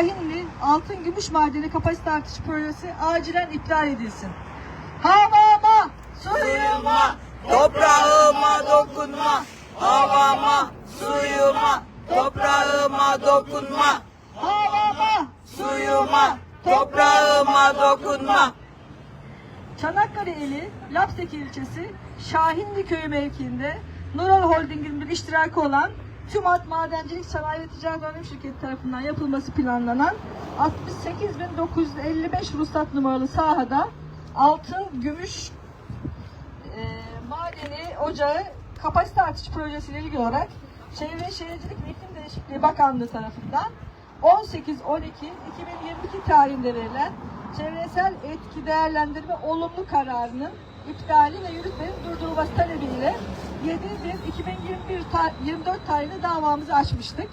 Şahinli altın gümüş madeni kapasite artış projesi acilen iptal edilsin. Havama, suyuma, Toprağıma dokunma, havama, suyuma, toprağıma dokunma, havama. suyuma, toprağıma dokunma. Çanakkale ili Lapseki ilçesi Şahinli köyü mevkiinde Nural Holding'in bir iştiraki olan TÜMAT Madencilik Sanayi ve Ticaret Anonim Şirketi tarafından yapılması planlanan 68.955 ruhsat numaralı sahada altın, gümüş e, madeni ocağı kapasite artış projesiyle ilgili olarak Çevre Şehircilik ve İklim Değişikliği Bakanlığı tarafından 18-12-2022 tarihinde verilen çevresel etki değerlendirme olumlu kararının iptali ve yürütmenin durdurulması talebiyle 7-1-2021 ta- 24 tarihinde davamızı açmıştık.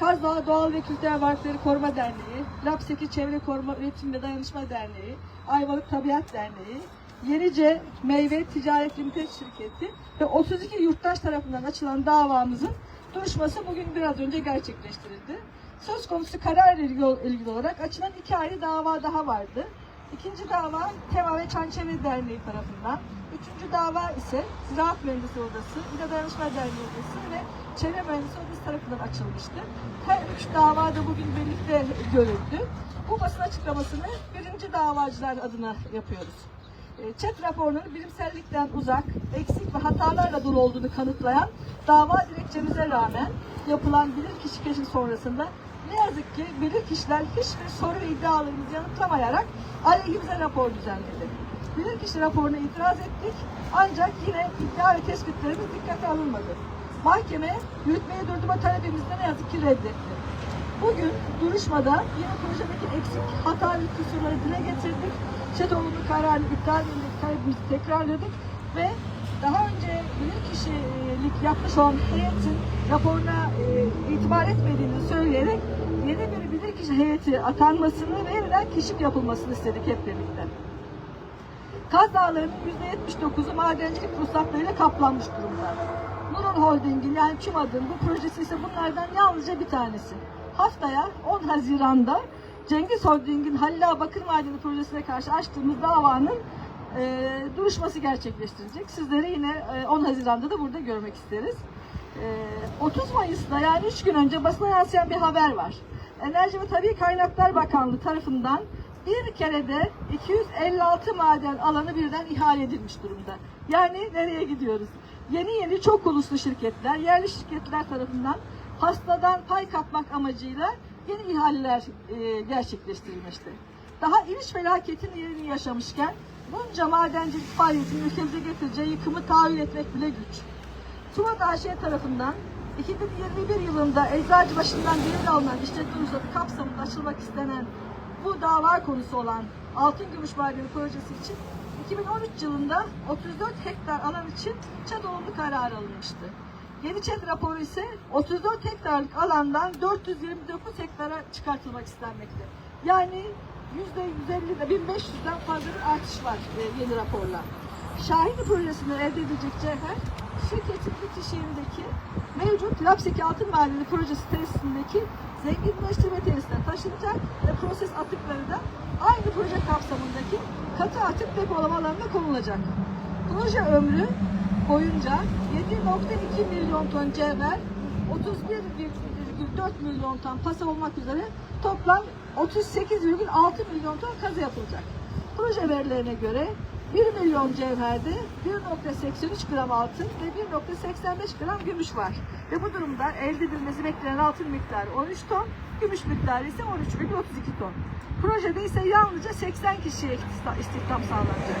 Kazdağ Doğal ve Kültürel Varlıkları Koruma Derneği, Lapseki Çevre Koruma Üretim ve Dayanışma Derneği, Ayvalık Tabiat Derneği, Yenice Meyve Ticaret Limited Şirketi ve 32 yurttaş tarafından açılan davamızın duruşması bugün biraz önce gerçekleştirildi. Söz konusu karar ilgili olarak açılan iki ayrı dava daha vardı. İkinci dava Tema ve Çançevre Derneği tarafından. Üçüncü dava ise Ziraat Mühendisi Odası, İl Dayanışma Derneği Odası ve Çevre Mühendisi Odası tarafından açılmıştı. Her üç dava da bugün birlikte görüldü. Bu basın açıklamasını birinci davacılar adına yapıyoruz. Çet raporunun bilimsellikten uzak, eksik ve hatalarla dolu olduğunu kanıtlayan dava dilekçemize rağmen yapılan bilirkişi keşfi sonrasında ne yazık ki bilirkişiler hiçbir soru iddialarımızı yanıtlamayarak aleyhimize rapor düzenledi. Bilirkişi raporuna itiraz ettik ancak yine iddia ve tespitlerimiz dikkate alınmadı. Mahkeme yürütmeyi durdurma talebimizi de ne yazık ki reddetti. Bugün duruşmada yine projedeki eksik hata ve kusurları dile getirdik. Çetoğlu'nun kararını iptal edildik, talebimizi tekrarladık ve daha önce bilirkişilik yapmış olan heyetin raporuna e, itibar etmediğini söyleyerek yeni bir bilirkişi heyeti atanmasını ve yeniden keşif yapılmasını istedik hep birlikte. Kaz Dağları'nın %79'u madencilik ruhsatlarıyla kaplanmış durumda. Nurul Holding'in yani TÜMAD'ın bu projesi ise bunlardan yalnızca bir tanesi. Haftaya 10 Haziran'da Cengiz Holding'in Halil Bakır Madeni projesine karşı açtığımız davanın e, duruşması gerçekleştirecek. Sizleri yine e, 10 Haziran'da da burada görmek isteriz. E, 30 Mayıs'ta yani 3 gün önce basına yansıyan bir haber var. Enerji ve Tabii Kaynaklar Bakanlığı tarafından bir kerede 256 maden alanı birden ihale edilmiş durumda. Yani nereye gidiyoruz? Yeni yeni çok uluslu şirketler, yerli şirketler tarafından hastadan pay kapmak amacıyla yeni ihaleler e, gerçekleştirilmişti. Daha iliş felaketin yerini yaşamışken bunca madencilik faaliyetinin ülkemize getireceği yıkımı tahayyül etmek bile güç. Tuvat AŞ tarafından 2021 yılında Eczacıbaşı'ndan devir alınan işletme ruhsatı kapsamında açılmak istenen bu dava konusu olan Altın Gümüş Madeni projesi için 2013 yılında 34 hektar alan için çadoğlu kararı alınmıştı. Yeni ÇED raporu ise 34 hektarlık alandan 429 hektara çıkartılmak istenmekte. Yani %150'de 1500'den fazla bir artış var e, yeni raporla. Şahinli projesinden elde edilecek cevher, şirketin bitişiğindeki mevcut Lapseki Altın Madeni projesi tesisindeki zenginleştirme tesisine taşınacak ve proses atıkları da aynı proje kapsamındaki katı atık depolama alanına konulacak. Proje ömrü boyunca 7.2 milyon ton cevher, 31,4 milyon ton pasa olmak üzere toplam 38,6 milyon ton kazı yapılacak. Proje verilerine göre 1 milyon cevherde 1.83 gram altın ve 1.85 gram gümüş var. Ve bu durumda elde edilmesi beklenen altın miktarı 13 ton, gümüş miktarı ise 13,32 ton. Projede ise yalnızca 80 kişiye isti- istihdam sağlanacak.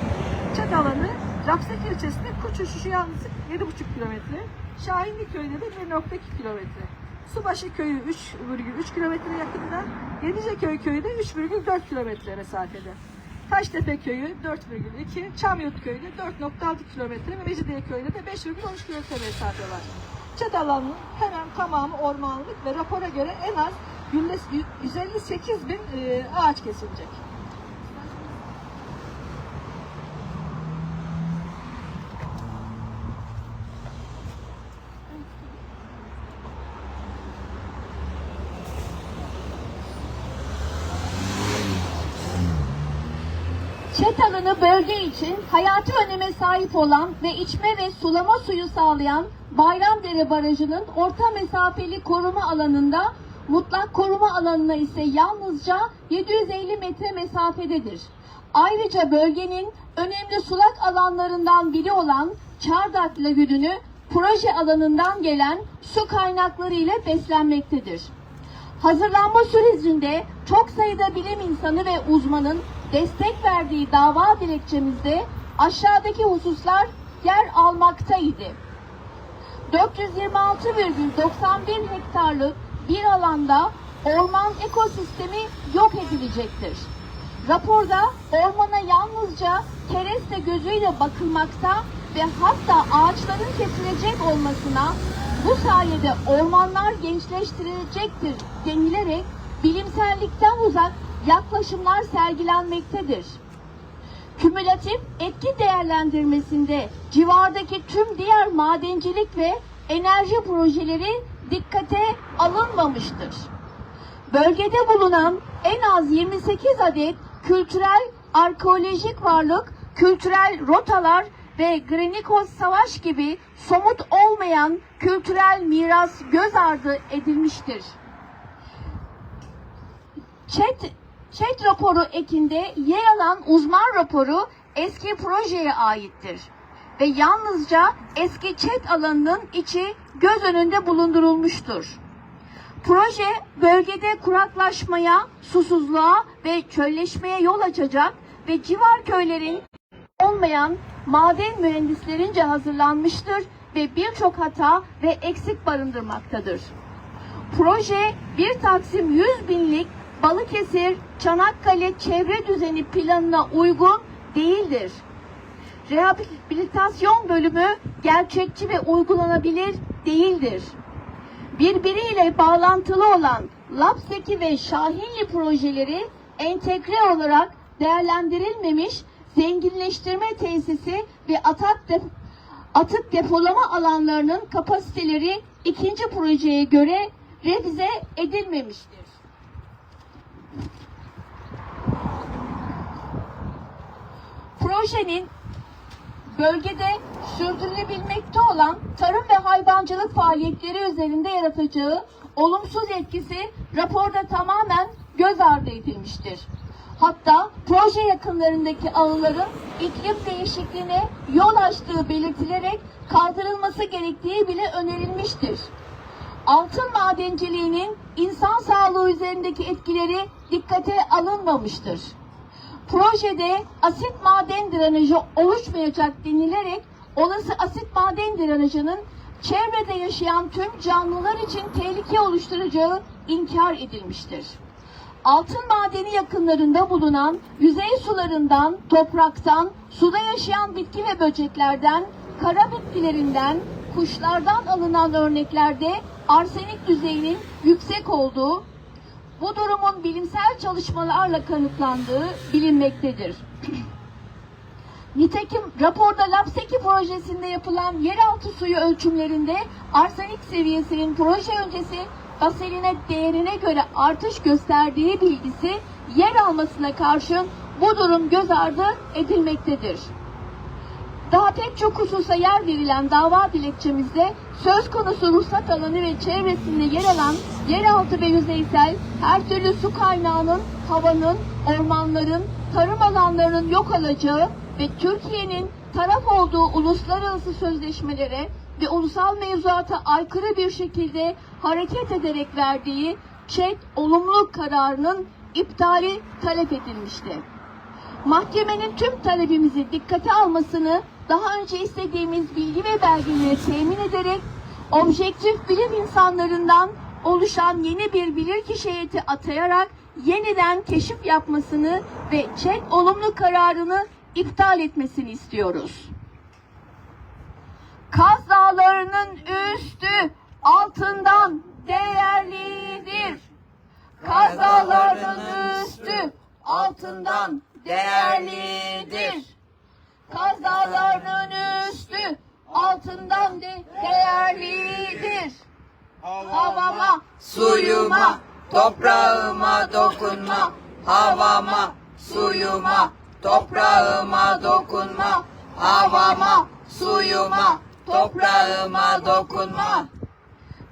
Çat alanı Lapsek ilçesinde kuş uçuşu yalnızca 7,5 kilometre, Şahinli köyde de 1,2 kilometre. Subaşı köyü 3,3 kilometre yakında, Yeniceköy köyü de 3,4 kilometre mesafede. Taştepe köyü 4,2, Çamyurt köyü de 4,6 kilometre ve Mecidiye köyü de 5,13 kilometre mesafe var. Çat alanının hemen tamamı ormanlık ve rapora göre en az 158 bin e, ağaç kesilecek. Çet alanı bölge için hayati öneme sahip olan ve içme ve sulama suyu sağlayan Bayramdere Barajı'nın orta mesafeli koruma alanında mutlak koruma alanına ise yalnızca 750 metre mesafededir. Ayrıca bölgenin önemli sulak alanlarından biri olan Çardak Lagünü proje alanından gelen su kaynakları ile beslenmektedir. Hazırlanma sürecinde çok sayıda bilim insanı ve uzmanın destek verdiği dava dilekçemizde aşağıdaki hususlar yer almaktaydı. 426,91 hektarlık bir alanda orman ekosistemi yok edilecektir. Raporda ormana yalnızca kereste gözüyle bakılmakta ve hatta ağaçların kesilecek olmasına bu sayede ormanlar gençleştirilecektir denilerek bilimsellikten uzak yaklaşımlar sergilenmektedir. Kümülatif etki değerlendirmesinde civardaki tüm diğer madencilik ve enerji projeleri dikkate alınmamıştır. Bölgede bulunan en az 28 adet kültürel arkeolojik varlık, kültürel rotalar ve Grenikos Savaş gibi somut olmayan kültürel miras göz ardı edilmiştir. Chat, chat raporu ekinde yer alan uzman raporu eski projeye aittir. Ve yalnızca eski chat alanının içi göz önünde bulundurulmuştur. Proje bölgede kuraklaşmaya, susuzluğa ve çölleşmeye yol açacak ve civar köylerin olmayan maden mühendislerince hazırlanmıştır ve birçok hata ve eksik barındırmaktadır. Proje bir Taksim 100 binlik Balıkesir Çanakkale çevre düzeni planına uygun değildir. Rehabilitasyon bölümü gerçekçi ve uygulanabilir değildir. Birbiriyle bağlantılı olan Lapseki ve Şahinli projeleri entegre olarak değerlendirilmemiş zenginleştirme tesisi ve atak dep- atık depolama alanlarının kapasiteleri ikinci projeye göre revize edilmemiştir. Projenin bölgede sürdürülebilmekte olan tarım ve hayvancılık faaliyetleri üzerinde yaratacağı olumsuz etkisi raporda tamamen göz ardı edilmiştir. Hatta proje yakınlarındaki ağların iklim değişikliğine yol açtığı belirtilerek kaldırılması gerektiği bile önerilmiştir. Altın madenciliğinin insan sağlığı üzerindeki etkileri dikkate alınmamıştır. Projede asit maden drenajı oluşmayacak denilerek olası asit maden drenajının çevrede yaşayan tüm canlılar için tehlike oluşturacağı inkar edilmiştir. Altın madeni yakınlarında bulunan yüzey sularından, topraktan, suda yaşayan bitki ve böceklerden, kara bitkilerinden, kuşlardan alınan örneklerde arsenik düzeyinin yüksek olduğu, bu durumun bilimsel çalışmalarla kanıtlandığı bilinmektedir. Nitekim raporda Lapseki projesinde yapılan yeraltı suyu ölçümlerinde arsenik seviyesinin proje öncesi baseline değerine göre artış gösterdiği bilgisi yer almasına karşın bu durum göz ardı edilmektedir. Daha pek çok hususa yer verilen dava dilekçemizde söz konusu ruhsat alanı ve çevresinde yer alan yeraltı ve yüzeysel her türlü su kaynağının, havanın, ormanların, tarım alanlarının yok olacağı ve Türkiye'nin taraf olduğu uluslararası sözleşmelere ve ulusal mevzuata aykırı bir şekilde hareket ederek verdiği ÇED olumlu kararının iptali talep edilmişti. Mahkemenin tüm talebimizi dikkate almasını daha önce istediğimiz bilgi ve belgeleri temin ederek objektif bilim insanlarından oluşan yeni bir bilirkişi heyeti atayarak yeniden keşif yapmasını ve çek olumlu kararını iptal etmesini istiyoruz. Kaz Dağları'nın üstü altından değerlidir. Kaz Dağları'nın üstü altından değerlidir. Kaz Dağları'nın üstü altından de değerlidir. Havama, Suyuma, toprağıma dokunma. Havama, suyuma, toprağıma dokunma. Havama, suyuma, toprağıma dokunma.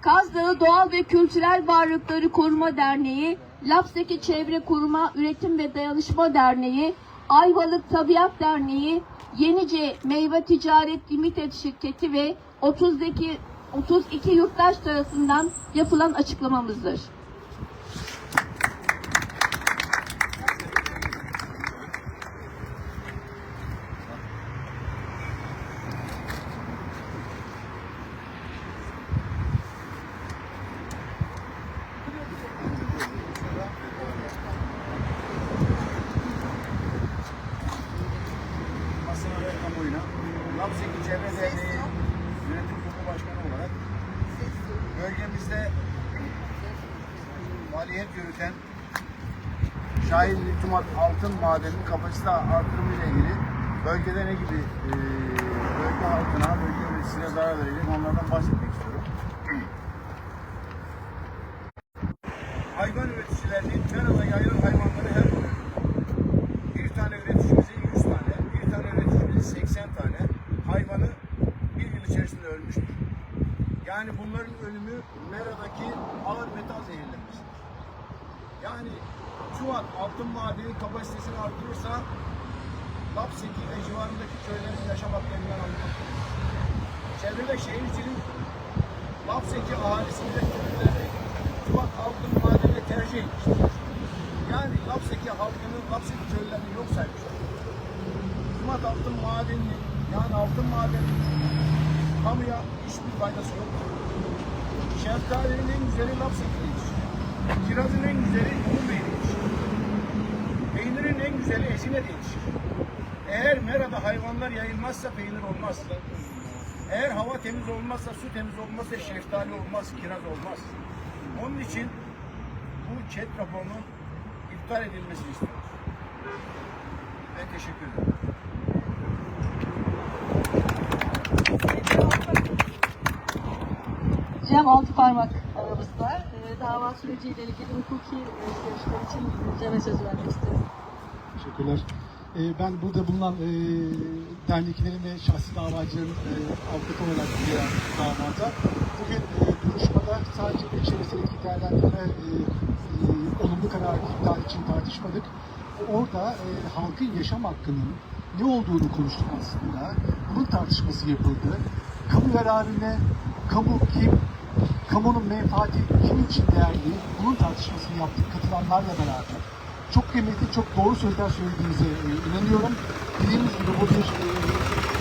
Kaz Dağı Doğal ve Kültürel Varlıkları Koruma Derneği, Lapseki Çevre Koruma Üretim ve Dayanışma Derneği, Ayvalık Tabiat Derneği, Yenice Meyve Ticaret Limited Şirketi ve 30'daki 32 yurttaş tarafından yapılan açıklamamızdır. basına ve kamuoyuna Lapseki Çevre Derneği Yönetim Kurulu Başkanı olarak bölgemizde faaliyet yürüten Şahin Lütfumat Altın Madeni'nin kapasite artırımı ile ilgili bölgede ne gibi e, bölge halkına, bölge üreticisine zarar verecek onlardan bahsetmek istiyorum. Hayvan üreticilerinin Mera'da yayılan hayvanları her gün bir tane üreticimizin 100 tane, bir tane üreticimizin 80 tane hayvanı bir yıl içerisinde ölmüştür. Yani bunların ölümü Mera'daki ağır metal zehirlenmesidir. Yani Çuvat altın madeni kapasitesini artırırsa Lapseki ve civarındaki köylerin yaşam haklarından alınmaktadır. Çevre ve Şehircilik Lapseki ahalisiyle köylüleri Çuvat altın madenine tercih etmiştir. Yani Lapseki halkının, Lapseki köylerini yok saymışlar. Hizmet altın madenini, yani altın madeninin kamuya hiçbir faydası yok. Şeftalinin en güzeli Lapseki yetişir. Kirazın en güzeli Umre'ye yetişir. Peynirin en güzeli Ezine'de yetişir. Eğer merada hayvanlar yayılmazsa peynir olmaz. Eğer hava temiz olmazsa, su temiz olmazsa şeftali olmaz, kiraz olmaz. Onun için bu chat raporunun iptal edilmesini istiyoruz. Ve teşekkür ederim. Cem Altıparmak aramızda. Ee, dava süreciyle ilgili hukuki e, görüşler için Cem'e söz vermek isterim. Teşekkürler. Ee, ben burada bulunan e, derneklerin ve şahsi davacıların e, avukatı olarak gelen davada bugün e, duruşmada sadece bir çevresindeki değerlendirme e, e, olumlu karar iptal için tartışmadık. Orada e, halkın yaşam hakkının ne olduğunu konuştuk aslında. Bunun tartışması yapıldı. Kamu yararına, kamu kim, kamunun menfaati kim için değerli, bunun tartışmasını yaptık katılanlarla beraber. Çok kıymetli, çok doğru sözler söylediğinize e, inanıyorum. Dediğimiz gibi bu bir e,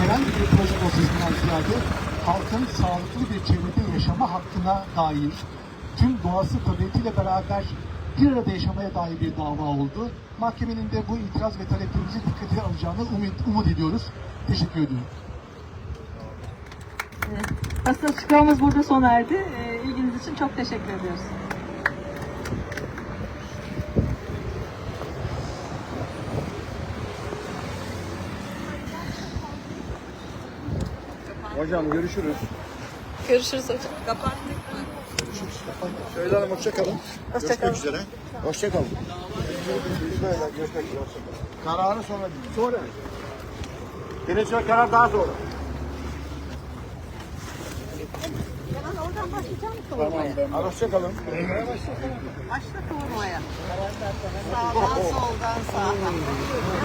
herhangi bir proje dosyasından ziyade halkın sağlıklı bir çevrede yaşama hakkına dair tüm doğası tabiatıyla beraber bir arada yaşamaya dair bir dava oldu. Mahkemenin de bu itiraz ve taleplerimizi dikkate alacağını umut, umut ediyoruz. Teşekkür ediyorum. Basın açıklamamız burada sona erdi. Ee, çok teşekkür ediyoruz. Hocam görüşürüz. Görüşürüz hocam. Kapattık mı? Söyle Hanım hoşça kalın. Görüşmek üzere. Hoşça kalın. Böyle görüşmek üzere. Hoşça kalın. Kararı sonra değil. Sonra. Gelecek karar daha sonra. Tamam. Hadi hoşça kalın. Başla kavurmaya. Sağdan soldan sağa.